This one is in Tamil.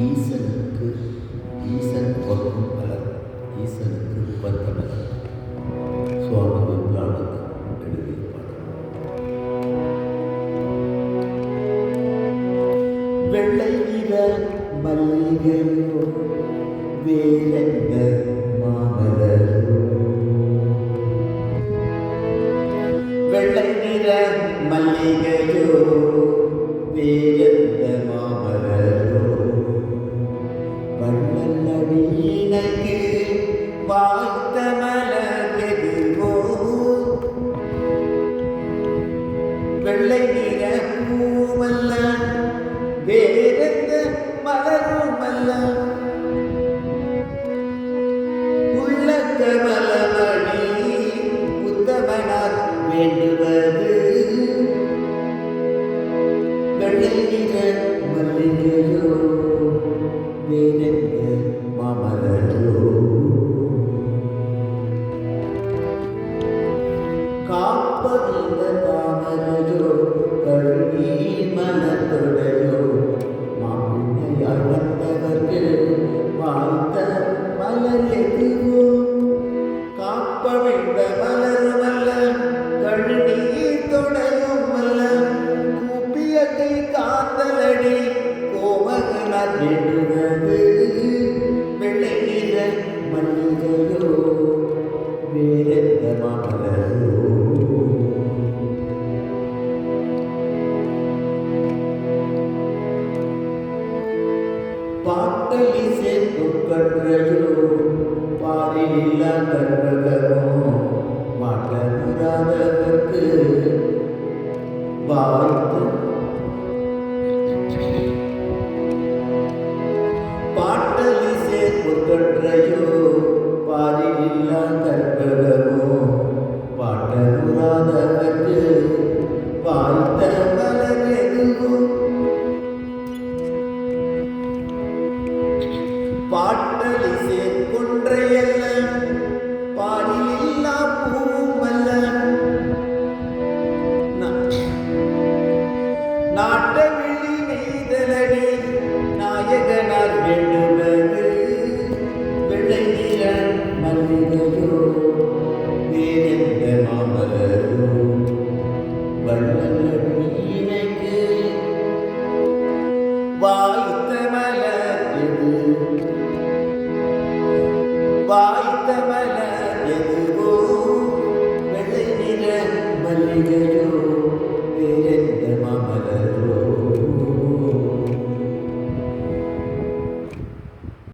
ஈசனுக்கு ஈசன் ஒக்கும் பலர் ஈசனுக்கு உகந்த சுவாமி விவேகானந்தர் எழுதிய பாடல் வெள்ளை நிற மல்லிகையோ வேலென்ன மாமலரோ வெள்ளை நிற பூவல்ல வேறெந்த மலருமல்ல. உள்ள கமலமணி உத்தமனார் வேண்டுவது. வெள்ளை நிற மல்லிகையோ வேறெந்த மாமலரோ காப்பதிந்த தாமரையோ கழுவி மனத்துடையோ மாப்பிள்ளையாய் வந்தவர்கள் வாழ்த்த மலர் எதுவோ காப்பவிழ்ந்த மலருமல்ல கழுநீர் தொடையும் அல்ல கூப்பிய கை காத்தலடி கோமகனார் வேண்டுவது பாட்டலிசை துக்கன்றோ பாரில்ல கற்பகமோ மாட்டமுறாதவர்க்கு வாழ்த்து. பாட்டலிசை துக்கன்றையோ பாரில்ல கற்பகமோ പാട്ട്